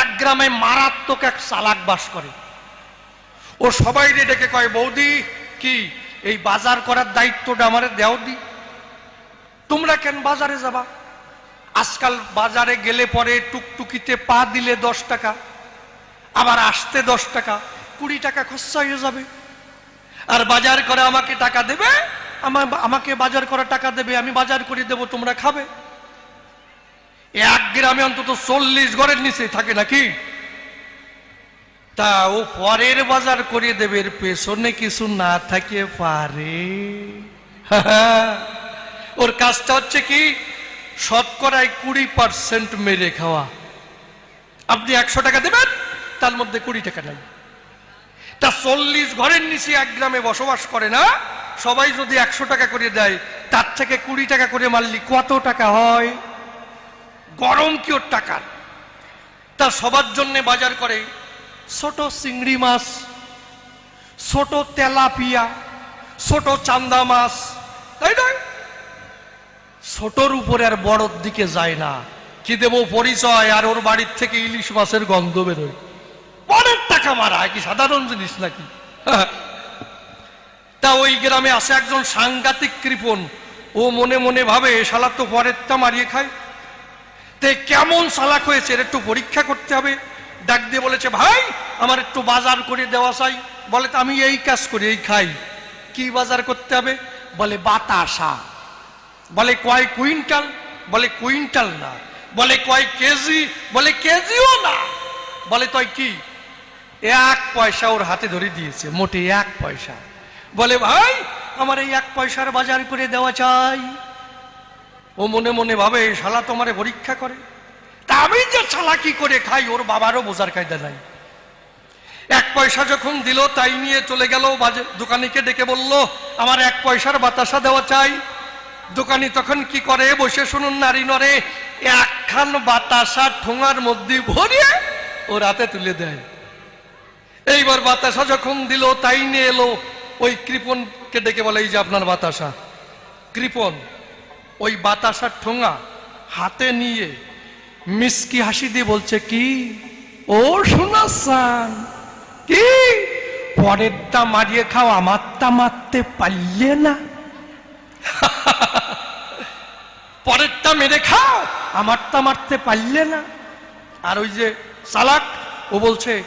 এক গ্রামে মারাত্মক এক চালাক বাস করে। ও সবাই ডেকে কয়, বৌদি, কি এই বাজার করার দায়িত্বটা আমার দেও দি? তোমরা কেন বাজারে যাবা? আজকাল বাজারে গেলে পরে টুকটুকিতে পা দিলে দশ টাকা, আবার আসতে দশ টাকা, কুড়ি টাকা খরচা হয়ে যাবে। আর বাজার করে আমাকে টাকা দেবে? আমার, আমাকে বাজার করা টাকা দেবে, আমি বাজার করে দেবো, তোমরা খাবে। এক গ্রামে অন্তত চল্লিশ ঘরের নিচে থাকে নাকি? তা ও পরের বাজার করে দেবে, এর পেছনে কিছু না থাকে পারে। ওর কাজটা হচ্ছে কি, শতকরায় কুড়ি পার্সেন্ট মেরে খাওয়া। আপনি একশো টাকা দেবেন, তার মধ্যে কুড়ি টাকা নাই। তা চল্লিশ ঘরের নিচে এক গ্রামে বসবাস করে না, সবাই যদি একশো টাকা করে দেয়, তার থেকে কুড়ি টাকা করে মারলি কত টাকা হয়? গরম কি ওর টাকার। তা সবার জন্য বাজার করে ছোট চিংড়ি মাছ, ছোট তেলাপিয়া, ছোট চান্দা মাছ। তাই নয়, ছোটর উপরে আর বড়র দিকে যায় না। কি দেবো পরিচয়? আর ওর বাড়ির থেকে ইলিশ মাছের গন্ধ বেরোয়। অনেক টাকা মারা, কি সাধারণ জিনিস নাকি? তা ওই গ্রামে আছে একজন সাংঘাতিক কৃপণ। ও মনে মনে ভাবে, শালা তো পরেরটা মারিয়ে খায় তে কেমন সালাক হয়েছে, এর একটু পরীক্ষা করতে হবে। ডাক দিয়ে বলেছে, ভাই, আমার একটু বাজার করে দেওয়া চাই। বলে, তো আমি এই কাজ করি, এই খাই। কি বাজার করতে হবে? বলে, বাতাসা। বলে, কয় কুইন্টাল? বলে, কুইন্টাল না। বলে, কয় কেজি? বলে, কেজিও না। বলে, তয় কি? এক পয়সা ওর হাতে ধরে দিয়েছে, মোটে এক পয়সা। বলে, ভাই, আমার এই এক পয়সার বাজার করে দেওয়া চাই। ও মনে মনে ভাবে শালা তোমারে পরীক্ষা করে। তা আমি যে শালা কি করে খাই, ওর বাবারও বোঝার কায়দা নাই। এক পয়সা যখন দিল, তাই নিয়ে চলে গেল, বাজে দোকানিকে ডেকে বলল, আমার এক পয়সার বাতাসা দেওয়া চাই। দোকানি তখন কি করে, বসে শুনুন নারী নরে একখান বাতাসা ঠোঙার মধ্যে ভরিয়ে ও রাতে তুলে দেয়। এইবার বাতাসা যখন দিল, তাই নিয়ে এলো, ওই কৃপনকে ডেকে বলে, এই যে আপনার বাতাসা কৃপন ওই বাতাসার ঠোঙা হাতে নিয়ে মিসকি হাসি দিয়ে বলছে, কি? ও শোনাসান কি? পরেরটা মারিয়ে খাও আমারটা মারতে পারলে না। পরেরটা মেরে খাও আমারটা মারতে পারলে না। আর ওই যে চালাক ও বলছে,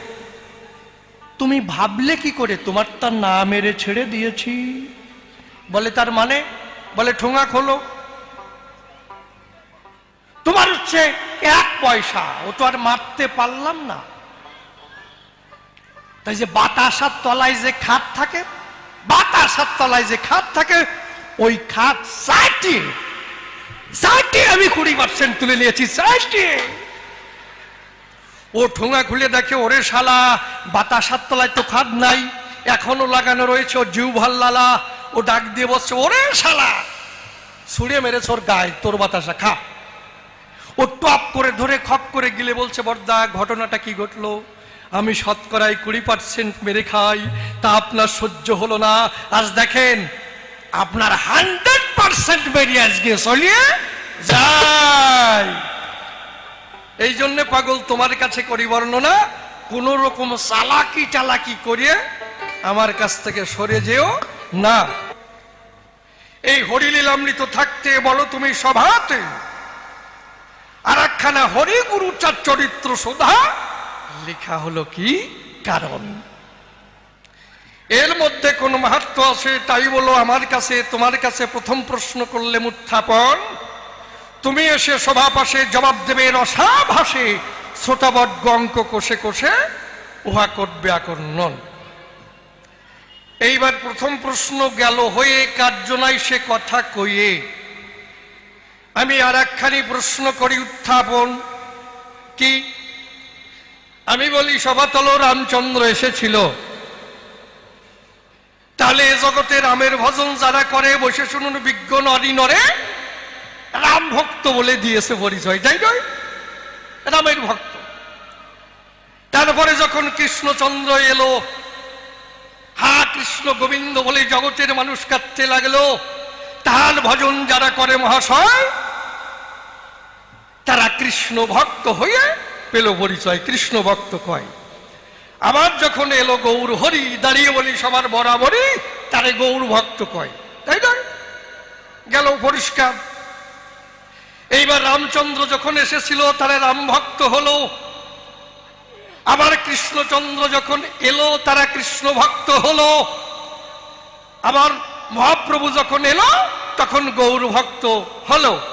তুমি ভাবলে কি করে? তোমার তোমারটা না মেরে ছেড়ে দিয়েছি। বলে তার মানে বলে ঠোঙা খোলো তোমার হচ্ছে এক পয়সা, ও তো আর মারতে পারলাম না। তাই যে বাতাসার তলায় যে খাট থাকে, বাতাসার তলায় যে খাট থাকে, ওই খাট সাইটে সাইটে আমি কুড়ি পার্সেন্ট তুলে নিয়েছি সাইটে ও ঠোঙা খুলে দেখে, ওরে শালা, বাতাসার তলায় তো খাট নাই, এখনও লাগানো রয়েছে, ও জিউ ভাল্লালা, ও ডাক দিয়ে বসছে, ওরে শালা। ছুঁড়ে মেরেছ ওর গায়ে, তোর বাতাসা, খা। ও টপ করে ধরে খপ করে গিলে বলছে, বর্দা, ঘটনাটা কি ঘটলো? আমি শতকরাই কুড়ি পার্সেন্ট মেরে খাই, তা আপনার সহ্য হলো না। আজ দেখেন, আপনার হান্ড্রেড পার্সেন্ট বেরিয়ে আজকে চলিয়ে যাই এই জন্য পাগল, তোমার কাছে করি বর্ণনা, কোন রকম চালাকি চালাকি করিয়ে আমার কাছ থেকে সরে যেও না। এই হরিলীলামৃত থাকতে বলো তুমি সভাতে। আর একখানা হরিগুরু চার চরিত্র সোধা, লেখা হলো কি? কারণ। এর মধ্যে কোন মাহাত্ম আছে? তাই বলো, আমার কাছে, তোমার কাছে প্রথম প্রশ্ন করলে উত্থাপন। তুমি এসে সভা পাশে জবাব দেবে রসা ভাসে শ্রোতাবর্গ অঙ্ক কোষে কোষে উহা করবে আকর্ণন। এইবার প্রথম প্রশ্ন গেল হয়ে কার্যনাই সে কথা কইয়ে? আমি আর একখানি প্রশ্ন করি, উত্থাপন। কি? আমি বলি সভাতল রামচন্দ্র এসেছিল। তাহলে এ জগতে রামের ভজন যারা করে, বসে শুনুন বিজ্ঞ নরি নরে, রাম ভক্ত বলে দিয়েছে পরিচয় তাই নয়? রামের ভক্ত। তারপরে যখন কৃষ্ণচন্দ্র এলো, হা কৃষ্ণ গোবিন্দ বলে জগতের মানুষ কাঁদতে লাগল তার ভজন যারা করে মহাশয় তারা কৃষ্ণ ভক্ত হয়ে পেল পরিচয়, কৃষ্ণ ভক্ত কয়। আবার যখন এলো গৌর হরি, দাঁড়িয়ে বলি সবার বরাবরই, তারে গৌর ভক্ত কয়। তাই না? গেল পরিষ্কার। এইবার রামচন্দ্র যখন এসেছিল, তারা রাম ভক্ত হলো। আবার কৃষ্ণচন্দ্র যখন এলো, তারা কৃষ্ণ ভক্ত হলো। আবার মহাপ্রভু যখন এলো, তখন গৌর ভক্ত হলো।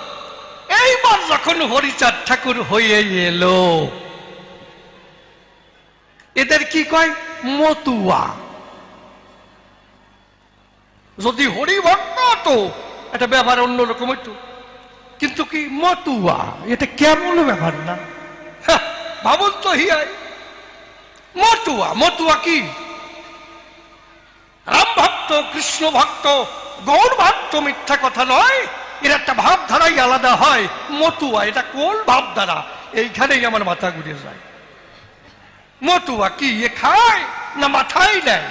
এইবার যখন হরিচাঁদ ঠাকুর হয়ে এলো এদের কি কয়? মতুয়া। যদি হরি ভক্ত হতো এটা ব্যাপার অন্যরকম হইতো। কিন্তু কি মতুয়া? এটা কেমন ব্যাপার না? হ্যাঁ, ভাবুন তো হিয়াই মতুয়া মতুয়া কি? রাম ভক্ত কৃষ্ণ ভক্ত গৌর ভক্ত মিথ্যা কথা নয়। এর একটা ভাবধারাই আলাদা হয়, মতুয়া। এটা কোন ভাবধারা? এইখানেই আমার মাথা ঘুরে যায়। মতুয়া কি, এ খায় না মাথায় নেয়?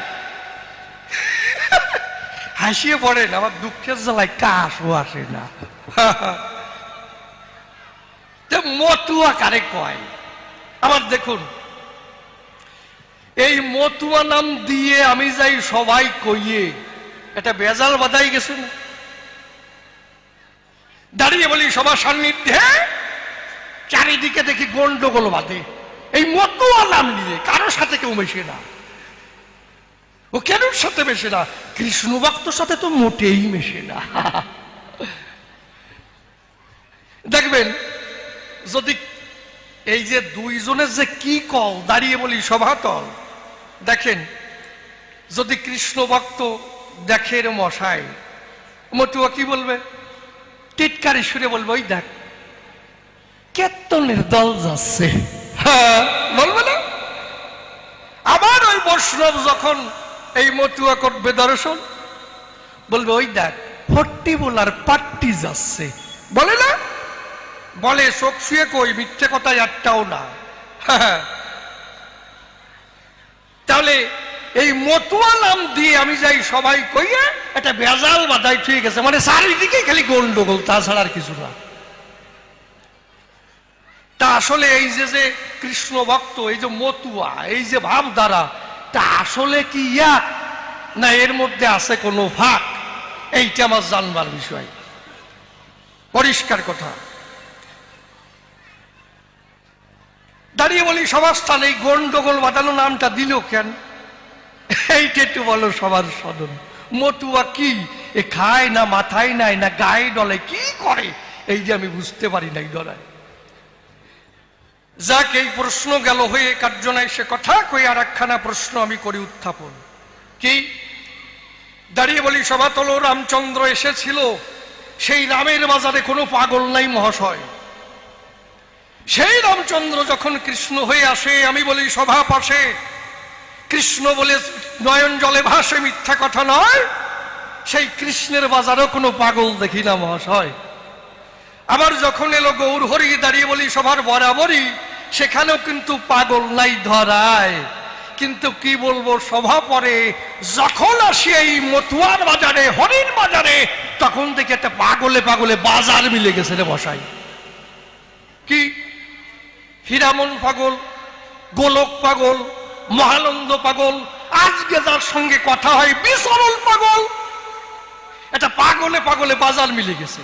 হাসিয়ে পড়েন আমার দুঃখের জ্বালায় কাশও আসে না। মতুয়া কারে কয়? আবার দেখুন, এই মতুয়া নাম দিয়ে আমি যাই সবাই কইয়ে, এটা বেজাল বাদাই গেছে না? দাঁড়িয়ে বলি সবার সান্নিধ্যে চারিদিকে দেখি গন্ডগোল বাঁধে। এই মতুয়া নাম নিয়ে কারোর সাথে কেউ মেশে না। ও কেন সাথে মেশে না? কৃষ্ণ ভক্তর সাথে তো মোটেই মেশে না। দেখবেন, যদি এই যে দুইজনের যে কি কল, দাঁড়িয়ে বলি সভাতল দেখেন, যদি কৃষ্ণ ভক্ত দেখে রে মশাই, মতুয়া কি বলবে? টিটকারি সুরে বলবে, ওই দেখ কেতনের দল যাচ্ছে। হ্যাঁ বলবে না? আবার ওই বৈষ্ণব যখন এই মতুয়া করবে দর্শন বলবে, ওই দেখ ফট্টি বলার পাট্টি যাচ্ছে। বলে না? বলে, চোখ শুয়ে কই, মিথ্যে কথা একটাও না। হ্যাঁ। তাহলে এই মতুয়া নাম দিয়ে আমি যাই সবাই কইয়ে একটা বেজাল বাদাই ঠিক আছে। মানে চারিদিকে খালি গন্ডগোল, তাছাড়া আর কিছু না। তা আসলে এই যে যে কৃষ্ণ ভক্ত, এই যে মতুয়া, এই যে ভাবধারা, তা আসলে কি এক না এর মধ্যে আছে কোনো ফাঁক? এইটা আমার জানবার বিষয়। পরিষ্কার কথা। দাঁড়িয়ে বলি সভাস্থান এই গন্ডগোল বাঁধানো নামটা দিল কেন? এইটা একটু বলো সবার সদন। মতুয়া কি? এ খায় না, মাথায় নাই না, গায়ে ডলে, কি করে? এই যে আমি বুঝতে পারি নাই ডলায় যাক, এই প্রশ্ন গেল হয়ে, কার্যনায় সে কথা কই আর একখানা প্রশ্ন আমি করি উত্থাপন। কি? দাঁড়িয়ে বলি, সভাতল রামচন্দ্র এসেছিল। সেই রামের বাজারে কোনো পাগল নাই মহাশয়। সেই রামচন্দ্র যখন কৃষ্ণ হয়ে আসে, আমি বলি, সভা পাশে কৃষ্ণ বলে নয়ন জলে ভাসে, মিথ্যা কথা নয়। সেই কৃষ্ণের বাজারও কোনো পাগল দেখি না মহাশয়। আবার যখন এলো গৌর হরি দাঁড়িয়ে বলি সবার বরাবরই সেখানেও কিন্তু পাগল নাই ধরায়। কিন্তু কি বলব, সভা পরে যখন আসি এই মতুয়ার বাজারে, হরিণ বাজারে, তখন থেকে একটা পাগলে পাগলে বাজার মিলে গেছে রে বসাই কি? হীরামন পাগল, গোলক পাগল মহানন্দ পাগল, আজকে যার সঙ্গে কথা হয় বিসরল পাগল। এটা পাগলে পাগলে বাজার মিলে গেছে।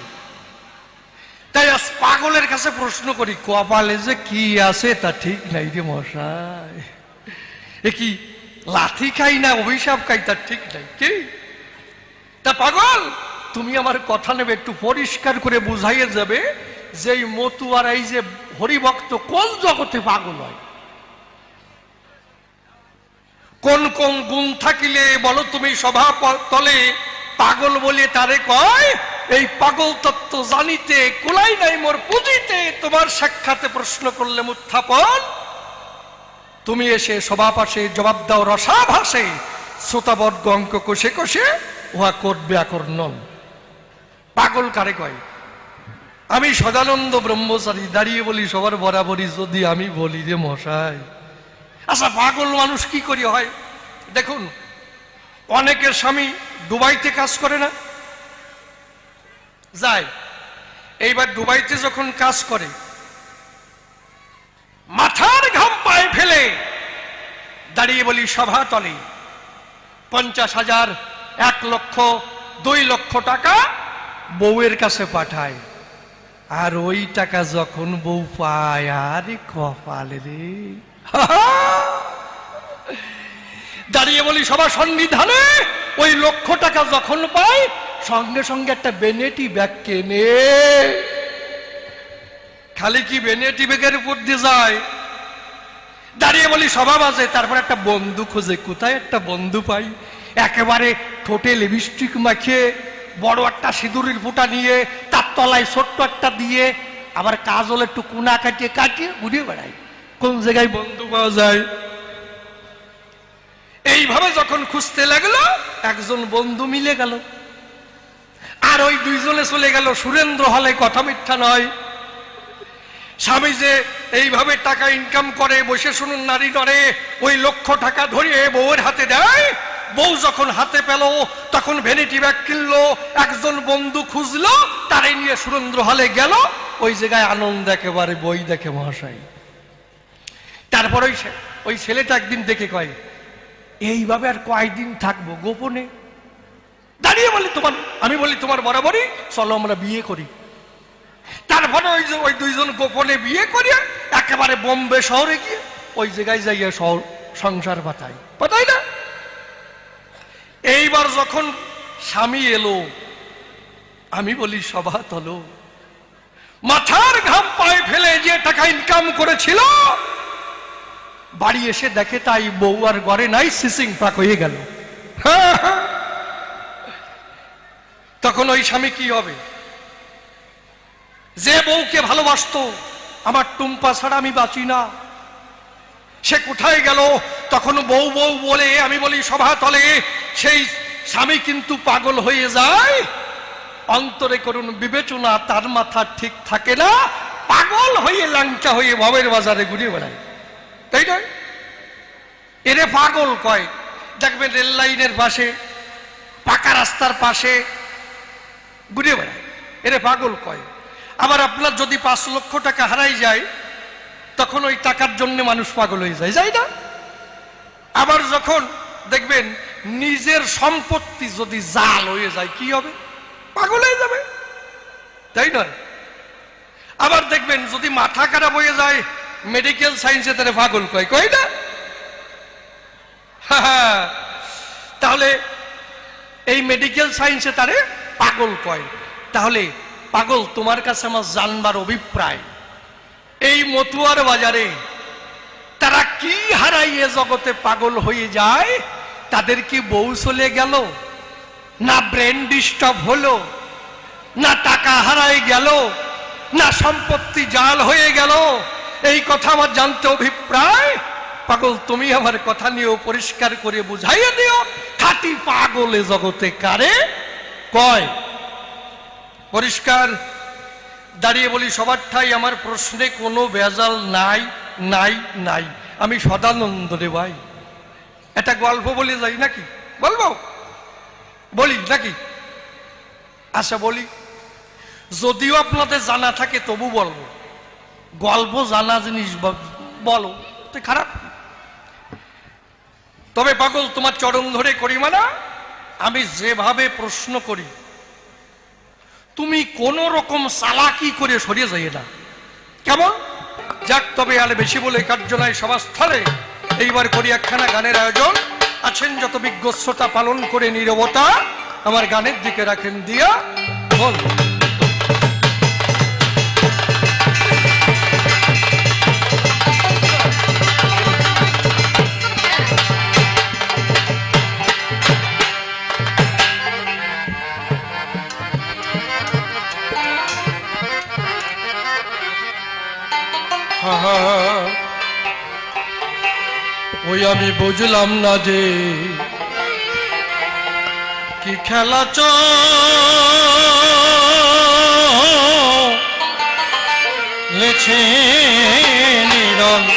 তাই আজ পাগলের কাছে প্রশ্ন করি, কপালে যে কি আছে তা ঠিক নাই রে মশাই। এ কি লাথি খাই না অভিশাপ খাই তা ঠিক নাই কি? তা পাগল, তুমি আমার কথা নেবে, একটু পরিষ্কার করে বুঝাইয়ে যাবে যে এই মতুয়ার এই যে হরিভক্ত কোন জগতে পাগল হয়? কোন কোন গুণ থাকিলে বলো তুমি সভা তলে? পাগল বলে তারে কয়, এই পাগল তত্ত্ব জানিতে কুলাই নাই মোর পুঁজিতে। তোমার সাক্ষাতে প্রশ্ন করলে উত্থাপন। তুমি এসে সভা পাশে জবাব দাও রসা ভাসে শ্রোতাবর্গ অঙ্ক কষে কষে, উহা করবে আকর্ণন। পাগল কারে কয়, আমি সদানন্দ ব্রহ্মচারী, দাঁড়িয়ে বলি সবার বরাবরই যদি আমি বলি রে মশাই। আচ্ছা পাগল মানুষ কি করি হয়? দেখুন, অনেকের স্বামী দুবাইতে কাজ করে না। যায়, এইবার দুবাইতে যখন কাজ করে, মাথার ঘাম পায়ে ফেলে দাঁড়িয়ে বলি সভা তলে, পঞ্চাশ হাজার, এক লক্ষ, দুই লক্ষ টাকা বউয়ের কাছে পাঠায়। আর ওই টাকা যখন বউ পায়, আরে কপালে রে। দাঁড়িয়ে বলি সবার সন্নিধানে, ওই লক্ষ টাকা যখন পাই, সঙ্গে সঙ্গে একটা বেনেটি ব্যাগ কেনে। খালি কি বেনেটি ব্যাগের উপর দিয়ে যায়? দাঁড়িয়ে বলি সভা বাজে, তারপর একটা বন্ধু খুঁজে, কোথায় একটা বন্ধু পাই? একেবারে ঠোঁটে লিপস্টিক মাখিয়ে, বড় একটা সিঁদুরের ফুটা নিয়ে, তার তলায় ছোট্ট একটা দিয়ে, আবার কাজল একটু কোনা কাটিয়ে কাটিয়ে ঘুরে বেড়াই। কোন জায়গায় বন্ধু পাওয়া যায়? এইভাবে যখন খুঁজতে লাগল, একজন বন্ধু মিলে গেল। আর ওই দুইজনে চলে গেল সুরেন্দ্র হলে কথা মিথ্যা নয়। স্বামী যে এইভাবে টাকা ইনকাম করে, বসে শুনুন নারী নরে ওই লক্ষ টাকা ধরিয়ে বউয়ের হাতে দেয়। বউ যখন হাতে পেল, তখন ভ্যানিটি ব্যাগ কিনলো, একজন বন্ধু খুঁজলো তারে নিয়ে সুরেন্দ্র হলে গেল। ওই জায়গায় আনন্দ একেবারে বই দেখে মহাশয়। তারপর ওই ওই ছেলেটা একদিন দেখে কয়, এইভাবে আর কয়দিন থাকব গোপনে? দাঁড়িয়ে বলি তোমার, আমি বলি, তোমার বরাবরই, চলো আমরা বিয়ে করি। তারপরে ওই যে ওই দুইজন গোপনে বিয়ে করিয়া একেবারে বোম্বে শহরে গিয়ে ওই জায়গায় যাইয়া শহর সংসার পাতাই পাতাই না? এইবার যখন স্বামী এলো, আমি বলি, সভা তলো। মাথার ঘাম পায়ে ফেলে যে টাকা ইনকাম করেছিল বাড়ি এসে দেখে তাই বউ আর ঘরে নাই, সিসিং পাক হয়ে গেল। তখন ওই স্বামী কি হবে? যে বউকে ভালোবাসতো, আমার টুম্পা ছাড়া আমি বাঁচি না। সে কোথায় গেল? তখন বউ বউ বলে, আমি বলি, সভা তলে সেই স্বামী কিন্তু পাগল হয়ে যায়। অন্তরে করুন বিবেচনা, তার মাথা ঠিক থাকে না, পাগল হয়ে লাংচা হয়ে ভবের বাজারে ঘুরে বেড়ায়। তাই নয়? এরে পাগল কয় দেখবেন রেল লাইনের পাশে, পাকা রাস্তার পাশে ঘুরে বেড়ায়। এরে পাগল কয়, আবার আপনার যদি পাঁচ লক্ষ টাকা হারাই যায়, তখন ওই টাকার জন্য মানুষ পাগল হয়ে যায়, যাই না? আবার যখন দেখবেন নিজের সম্পত্তি যদি জাল হয়ে যায়, কি হবে? পাগল হয়ে যাবে। তাই নয়? আবার দেখবেন যদি মাথা খারাপ হয়ে যায় মেডিকেল সায়েন্সে তারা পাগল কয় কয় না? তাহলে এই মেডিকেল সায়েন্সে তারে পাগল কয়। তাহলে পাগল তোমার কাছে আমার জানবার অভিপ্রায়। এই মতুয়ার বাজারে তারা কি হারাইয়ে জগতে পাগল হয়ে যায়, তাদের কি বউ চলে গেল? না ব্রেন ডিস্টার্ব হলো? না টাকা হারাই গেল? না সম্পত্তি জাল হয়ে গেল? এই কথা আমার জানতে অভিপ্রায়? পাগল, তুমি আমার কথা নিয়েও পরিষ্কার করে বুঝাইয়ে দিও। খাটি পাগলে জগতে কারে? কয়? পরিষ্কার, দাঁড়িয়ে বলি, সবার ঠাই আমার প্রশ্নে কোনো ভেজাল নাই নাই নাই। আমি সদানন্দ রে ভাই। একটা গল্প বলে যাই নাকি? বলব? বলি, নাকি? আচ্ছা বলি। যদিও আপনাদের জানা থাকে, তবু বলব। গল্প জানা জিনিস বলো, তো খারাপ। তবে পাগল, তোমার চরণ ধরে করি মানা আমি যেভাবে প্রশ্ন করি, তুমি কোন রকম চালাকি করে সরিয়ে যাই না কেমন? যাক, তবে আর বেশি বলে কার্যনায় সভাস্থলে এইবার করি একখানা গানের আয়োজন। আছেন যত বিজ্ঞ শ্রোতা পালন করে নীরবতা, আমার গানের দিকে রাখেন দিয়া, বল। ওই আমি বুঝলাম না যে কি খেলা চ। লেছে নিরন্তর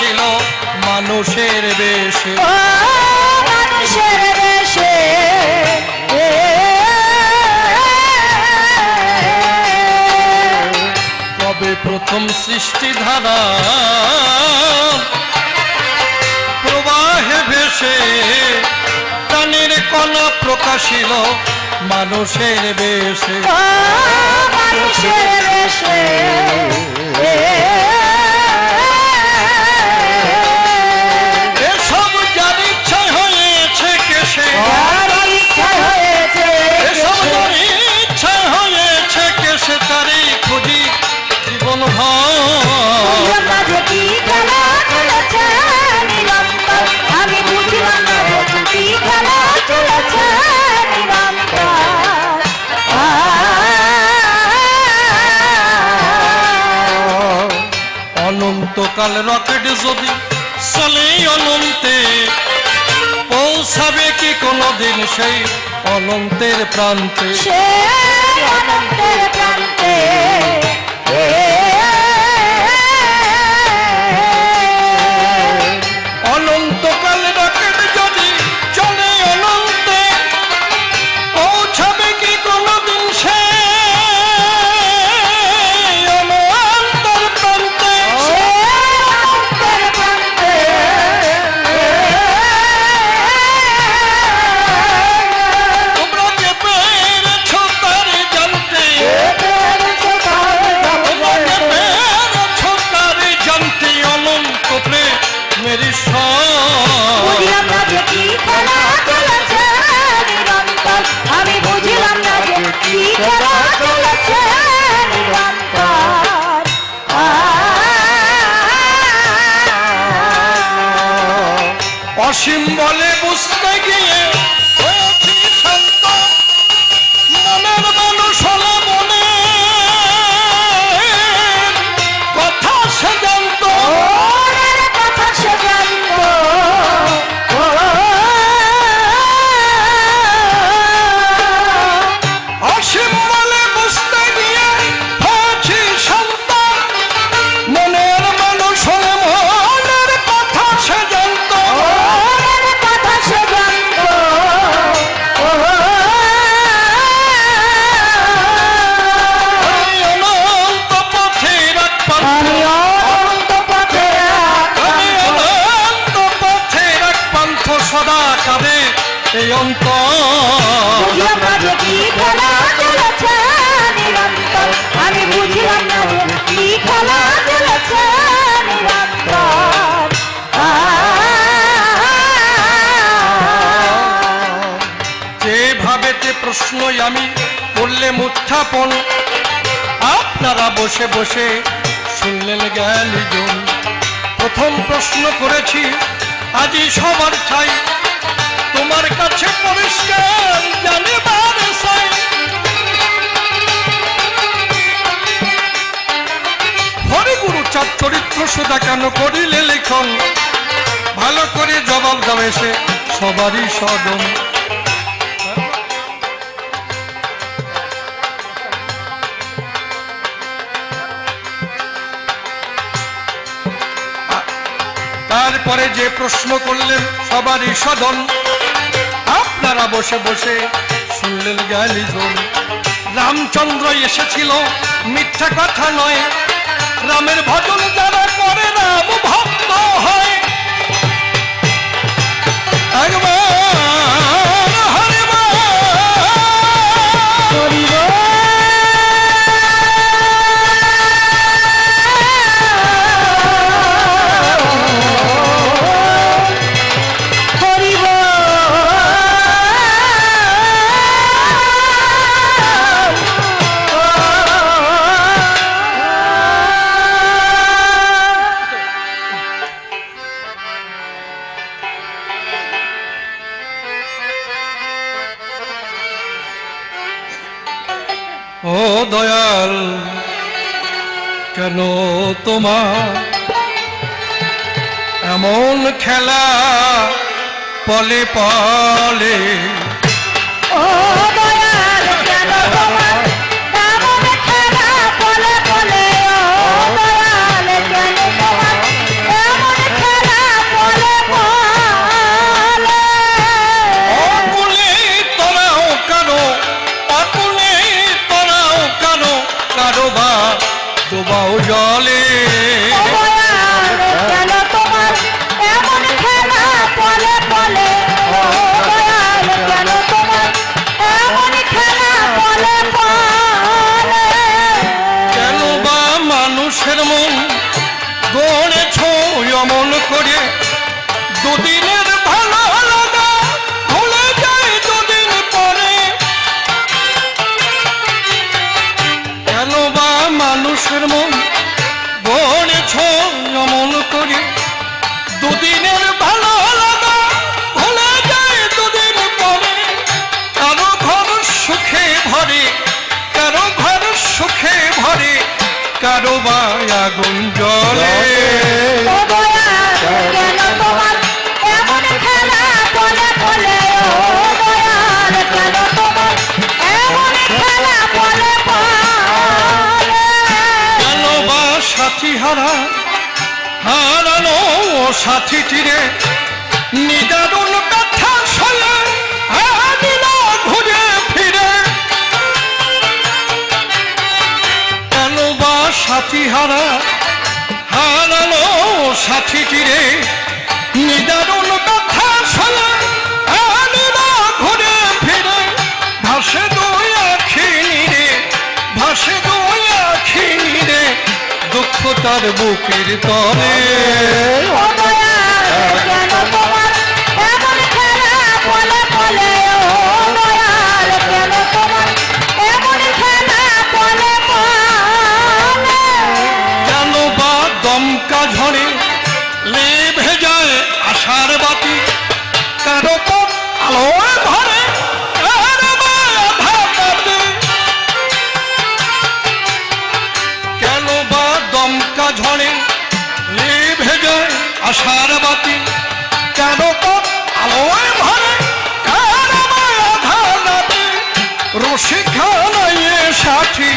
প্রকাশিল মানুষের বেশে। মানুষের দেশে কবে প্রথম সৃষ্টি ধারা প্রবাহে ভেসে প্রাণের কণা প্রকাশিল মানুষের বেশে। মানুষের দেশে অনন্তকাল রকেট যদি চলে অনন্তে পৌঁছাবে কি কোনোদিন সেই অনন্তের প্রান্তে? অনন্তের প্রান্তে। করলেম উত্থাপন আপনারা বসে বসে শুনলেন জ্ঞানীজন প্রথম প্রশ্ন করেছি আজই সবার চাই। তোমার কাছে পরিষ্কার জানিবার চাই। হরিগুরু চার চরিত্র সুদা কেন করিলে লেখন? ভালো করে জবাব দেবে সে সবারই সদন তারপরে যে প্রশ্ন করলেন সবারই সদন। আপনারা বসে বসে শুনলেন জ্ঞানীজন রামচন্দ্র এসেছিল, মিথ্যা কথা নয়। রামের ভজন যারা করে, রাম ভক্ত হয়। একবার পলে কেন জলে সাথী হারা? হারানো সাথী তীরে সাথী হারা হারালো সাথী তীরে নিদারুণ কথা শোনা আলোরা ঘুরে ফিরে। ভাসে দুই আখি রে ভাসে দুই আখি রে দুঃখ তার বুকের তলে। রসিখানাইয়ে সাথী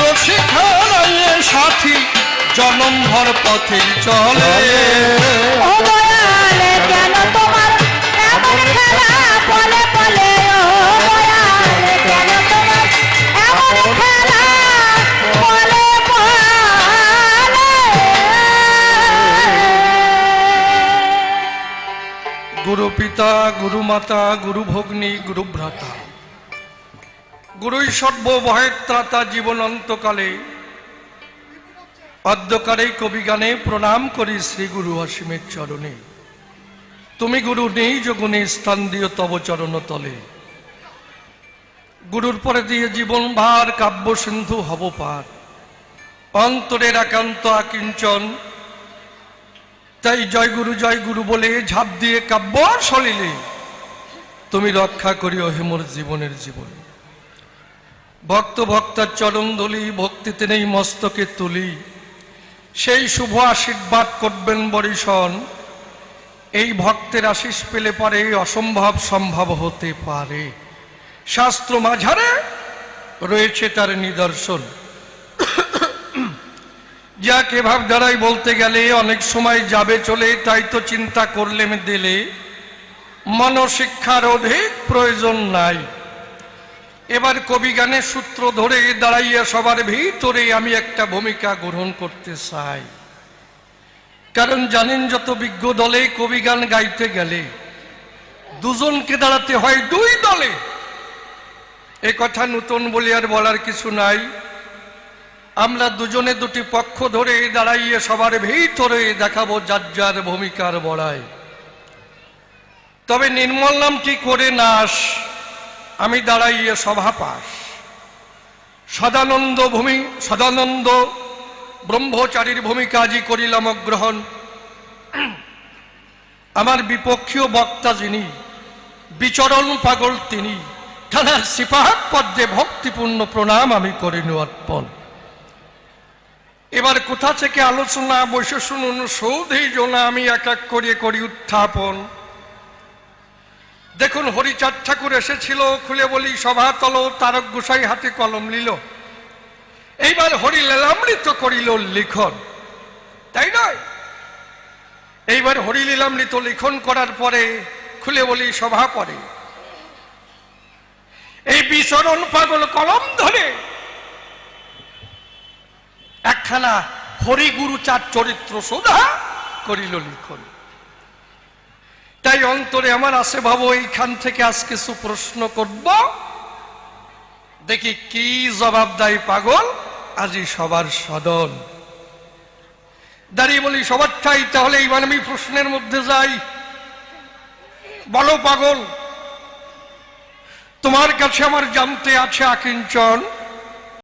রসিখানাইয়ে সাথী জনম ভর পথে চলে। কেন তোমার এমন খেলা পলে পলে গুরু পিতা গুরু মাতা গুরু ভগ্নী গুরু ভ্রাতা গুরুই সর্বভয়ের ত্রাতা জীবন অন্তকালে অদ্যকারে কবিগানে প্রণাম করি শ্রী গুরু অসীমের চরণে। তুমি গুরু নেই যোগুনে স্থান দিও তব চরণ তলে। গুরুর পরে দিয়ে জীবন ভার কাব্য সিন্ধু হব পার। অন্তরের একান্ত আকিঞ্চন, তাই জয় গুরু জয় গুরু বলে ঝাঁপ দিয়ে কাব্য সলিলে। তুমি রক্ষা করিও হেমর জীবনের জীবন। ভক্ত ভক্তার চরণ ধলি ভক্তিতে নেই মস্তকে তুলি। সেই শুভ আশীর্বাদ করবেন বরিশন। এই ভক্তের আশিস পেলে পারে অসম্ভব সম্ভব হতে পারে। শাস্ত্র মাঝারে রয়েছে তার নিদর্শন। যাকে ভাব দ্বারাই বলতে গেলে অনেক সময় যাবে চলে, তাই তো চিন্তা করলে দিলে। মনশিক্ষার অধিক প্রয়োজন নাই। এবার কবি গানের সূত্র ধরে দাঁড়াইয়া সবার ভিতরে আমি একটা ভূমিকা গ্রহণ করতে চাই। কারণ জানেন যত বিজ্ঞ দলে কবি গান গাইতে গেলে দুজনকে দাঁড়াতে হয় দুই দলে। এ কথা নতুন বলে আর বলার কিছু নাই। আমরা দুজনে দুটি পক্ষ ধরে দাঁড়াইয়ে সবার ভিতরে দেখাবো যার যার ভূমিকার বড়ায় তবে নির্মল নামটি করে নাশ আমি দাঁড়াইয়ে সভা পাস সদানন্দ ভূমি, সদানন্দ ব্রহ্মচারীর ভূমিকা আজি করিলাম গ্রহণ আমার বিপক্ষীয় বক্তা যিনি, বিচরণ পাগল তিনি থানার সিপাহাত পদ্মে ভক্তিপূর্ণ প্রণাম আমি করিনু অর্পণ। এবার কোথা থেকে আলোচনা বসে শুনুন, সৌধেই জোনা আমি এক এক করিয়ে করি উত্থাপন। দেখুন হরিচাঁদ ঠাকুর এসেছিল, খুলে বলি সভাতল তারক গোসাই হাতে কলম নিল। এইবার হরি লীলামৃত করিল লিখন। তাই নয়? এইবার হরি লীলামৃত লিখন করার পরে খুলে বলি, সভা পরে। এই বিচরণ পাগল কলম ধরে একখানা হরিগুরু চার চরিত্র সোধা করিল লিখন। তাই অন্তরে আমার আসে ভাবো এইখান থেকে আজ কিছু প্রশ্ন করব। দেখি কি জবাব দেয় পাগল, আজি সবার সদন। দাঁড়িয়ে বলি সবার ঠাই তাহলে এইবার আমি প্রশ্নের মধ্যে যাই। বলো, পাগল, তোমার কাছে আমার জানতে আছে, আকিঞ্চন।